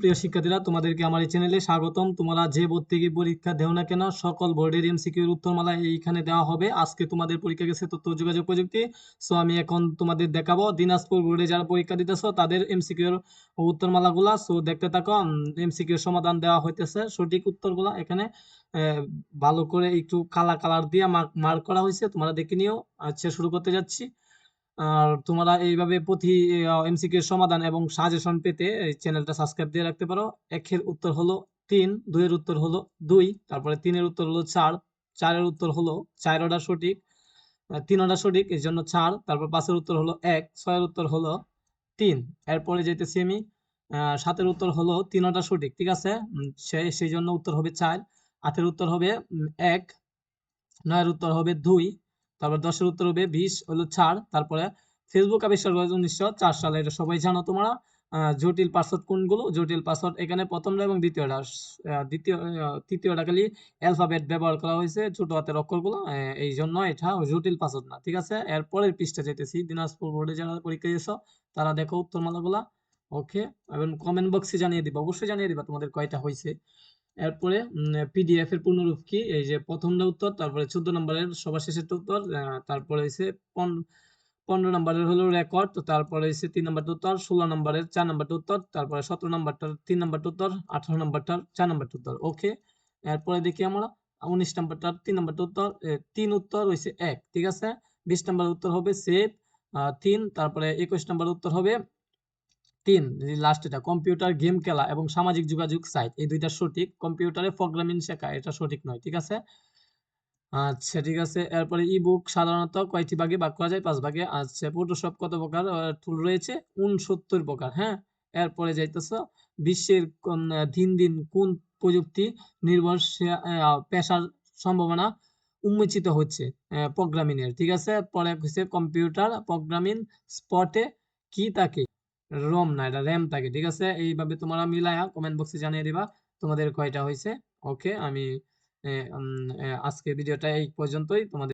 প্রিয় শিক্ষার্থীরা, তোমাদেরকে আমার এই চ্যানেলে স্বাগতম। তোমরা যে বোর্ড পরীক্ষা দেও না কেন, সকল বোর্ডের এমসিকিউর উত্তরমালা এইখানে দেওয়া হবে। আজকে তোমাদের পরীক্ষা গেছে তথ্য যোগাযোগ প্রযুক্তি। সো আমি এখন তোমাদের দেখাবো দিনাজপুর বোর্ডে যারা পরীক্ষা দিতেছো, তাদের এমসিকিউর উত্তরমালাগুলা। সো দেখতে থাকো এমসিকিউর সমাধান দেওয়া হইতেছে। সঠিক উত্তরগুলা এখানে ভালো করে একটু কালা কালার দিয়ে মার্ক করা হয়েছে তোমরা দেখে নিও। আচ্ছা শুরু করতে যাচ্ছি। আর তোমরা এইভাবে প্রতি এমসিকিউ সমাধান এবং সাজেশন পেতে এই চ্যানেলটা সাবস্ক্রাইব দিয়ে রাখতে পারো। একের উত্তর হলো তিন, দুইয়ের উত্তর হলো দুই, তারপরে তিনের উত্তর হলো চার, চারের উত্তর হলো চার অর্ডার সঠিক তিন অর্ডার সঠিক, এই জন্য চার, তারপর পাঁচের উত্তর হলো এক, ছয়ের উত্তর হলো তিন। এরপরে যেতেছি আমি সাতের উত্তর হলো তিন অর্ডার সঠিক, ঠিক আছে? সেই জন্য উত্তর হবে চার, আটের উত্তর হবে এক, নয়ের উত্তর হবে দুই তারপর দশের উত্তর হবে বিশ, হলো চার, তারপরে ফেসবুক আবিষ্কার করেছে উনিশশো চার সালে, এটা সবাই জানো তোমরা। জটিল পাসওয়ার্ড কোনগুলো? জটিল পাসওয়ার্ড এখানে প্রথমটা এবং দ্বিতীয়টা। দ্বিতীয় তৃতীয়টা খালি অ্যালফাবেট ব্যবহার করা হয়েছে ছোট হাতের অক্ষরগুলো। এই জন্য এটা জটিল পাসওয়ার্ড না, ঠিক আছে? এরপরের পৃষ্ঠা যেতেছি, দিনাজপুর বোর্ডে যারা পরীক্ষা দিয়েছ, তারা দেখো উত্তরমালাগুলা। ওকে এবং কমেন্ট বক্সে জানিয়ে দিবা, অবশ্যই জানিয়ে দিবা তোমাদের কয়টা হয়েছে। এরপরে পিডিএফ এর পূর্ণরূপ কি? এই যে প্রথমটা উত্তর, তারপরে চোদ্দ নম্বরের সবার শেষের উত্তর তারপরে হচ্ছে পনেরো নম্বরের হলো রেকর্ড তারপরে হচ্ছে তিন নম্বরটা উত্তর, ষোলো নম্বরের চার নম্বরটা উত্তর, তারপরে সতেরো নম্বরটার তিন নম্বরটা উত্তর, আঠারো নম্বরটার চার নম্বরটা উত্তর ওকে এরপরে দেখি আমরা, উনিশ নম্বরটার তিন নম্বরটা উত্তর তিন উত্তর হয়েছে এক, ঠিক আছে? বিশ নম্বরের উত্তর হবে সেভ তিন, তারপরে একুশ নম্বরের উত্তর হবে তিন লাস্ট এটা কম্পিউটার গেম খেলা এবং সামাজিক যোগাযোগ সাইট এই দুইটা সঠিক। কম্পিউটারে প্রোগ্রামিং শেখা, এটা সঠিক নয়, ঠিক আছে? আচ্ছা ঠিক আছে, এরপরে ই বুক সাধারণত কয়টি ভাগে ভাগ করা যায়? পাঁচ ভাগে। আচ্ছা ফটোশপ কত প্রকার? টুল রয়েছে উনসত্তর প্রকার হ্যাঁ? এরপরে যাইতেছ, বিশ্বের দিন দিন কোন প্রযুক্তি নির্ভরশীল পেশার সম্ভাবনা উন্মোচিত হচ্ছে প্রোগ্রামিং এর, ঠিক আছে? পরে হচ্ছে কম্পিউটার প্রোগ্রামিং স্পটে কি থাকে রম না, এটা র্যাম থাকে, ঠিক আছে? এইভাবে তোমরা মিলায়া কমেন্ট বক্সে জানিয়ে দিবা তোমাদের কয়টা হয়েছে ওকে আমি আজকে ভিডিওটা এই পর্যন্তই। তোমাদের